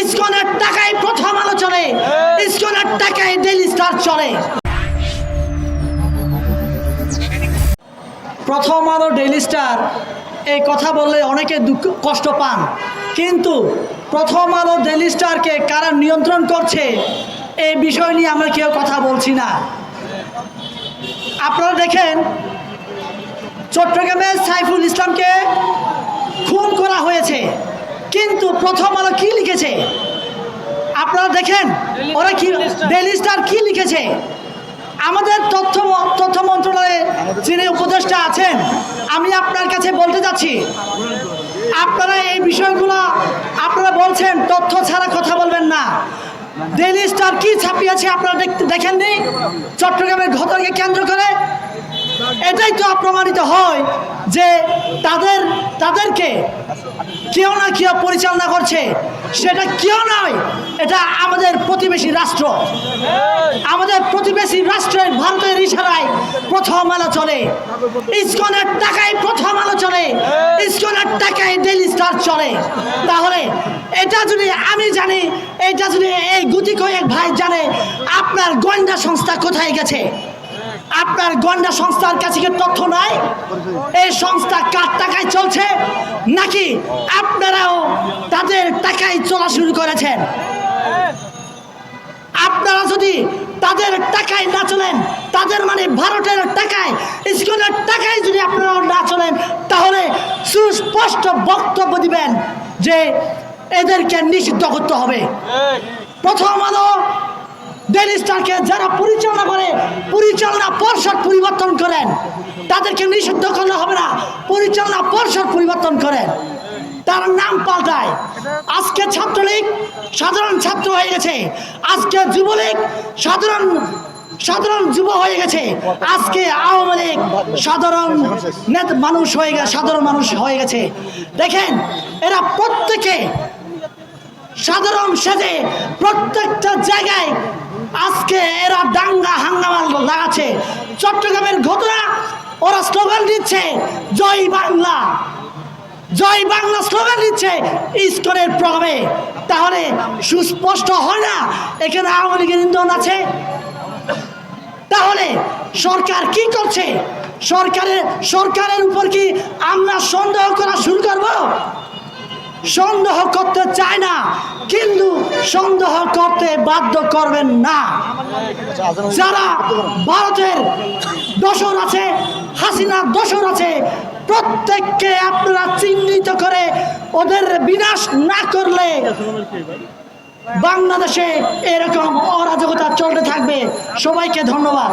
ইসকনের টাকায় প্রথম আলো চলে। ইসকনের টাকায় ডেইলি স্টার চলে। প্রথম আলো ডেইলি স্টার এই কথা বললে অনেকে দুঃখ কষ্ট পান। কিন্তু প্রথম আলো ডেইলি স্টারকে কারা নিয়ন্ত্রণ করছে এই বিষয় নিয়ে আমরা কেউ কথা বলছি না। আপনারা দেখেন চট্টগ্রামে সাইফুল ইসলামকে খুন করা হয়েছে। কিন্তু প্রথম আলো কি লিখেছে? আপনারা দেখেন ওরা কি ডেলি স্টার কি লিখেছে? আমাদের তথ্য ম- তথ্য মন্ত্রণালয়ে যিনি উপদেষ্টা আছেন আমি আপনার কাছে বলতে যাচ্ছি। আপনারা এই বিষয়গুলো আপনারা বলছেন তথ্য ছাড়া কথা বলবেন না। ডেলি স্টার কি ছাপিয়েছে আপনারা দেখতে দেখেননি? চট্টগ্রামের ঘটনাকে কেন্দ্র করে? এটাই তো প্রমাণিত হয় যে তাদের তাদেরকে কেউ না কেউ পরিচালনা করছে। সেটা কেউ নয়, এটা আমাদের প্রতিবেশী রাষ্ট্র। আমাদের প্রতিবেশী রাষ্ট্রের ভারতের ইশারায় প্রথম আলো চলে। ইসকনের টাকায় প্রথম আলো চলে। ইসকনের টাকায় ডেইলি স্টার চলে। তাহলে এটা যদি আমি জানি, এটা যদি এই গুটি কয়েক ভাই জানে, আপনার গোয়েন্দা সংস্থা কোথায় গেছে? আপনার গোয়েন্দা সংস্থার কাছে কি তথ্য নাই? এই সংস্থা কার টাকায় চলছে? নাকি আপনারাও তাদের টাকায় চলা শুরু করেছেন? আপনারা যদি তাদের টাকায় না চলেন, তাদের মানে ভারতের টাকায়, স্কুলের টাকায় যদি আপনারা না চলেন, তাহলে সুস্পষ্ট বক্তব্য দিবেন যে এদেরকে নিষিদ্ধ করতে হবে। প্রথম আলো ডেলি স্টারকে যারা পরিচালনা করে, পরিচালনা পর্ষদ পরিবর্তন করেন, তাদেরকে নিষিদ্ধ করলে হবে না, পরিচালনা পর্ষদ পরিবর্তন করেন। তার নাম পাল্টায়। আজকে ছাত্রলীগ সাধারণ ছাত্র হয়ে গেছে। আজকে যুবলীগ সাধারণ সাধারণ যুব হয়ে গেছে। আজকে আওয়ামী লীগ সাধারণ মানুষ হয়ে গেছে, সাধারণ মানুষ হয়ে গেছে। দেখেন, এরা প্রত্যেকে সাধারণ সেজে প্রত্যেকটা জায়গায় আজকে এরা দাঙ্গা হাঙ্গামা লাগাচ্ছে। চট্টগ্রামের ঘটনা ওরা স্লোগান দিচ্ছে, জয় বাংলা। জয় বাংলা স্লোগান দিচ্ছে ইস্কনের প্রভাবে। তাহলে সুস্পষ্ট হয় না, এখানে আওয়ামী লীগের ইন্ধন আছে? তাহলে সরকার কি করছে? সরকারের সরকারের উপর কি আমরা সন্দেহ করা শুরু সন্দেহ করতে চায় না, কিন্তু সন্দেহ করতে বাধ্য করবেন না। যারা ভারতের দোষর আছে, হাসিনার দোষর আছে, প্রত্যেককে আপনারা চিহ্নিত করে ওদের বিনাশ না করলে বাংলাদেশে এরকম অরাজকতা চলতে থাকবে। সবাইকে ধন্যবাদ।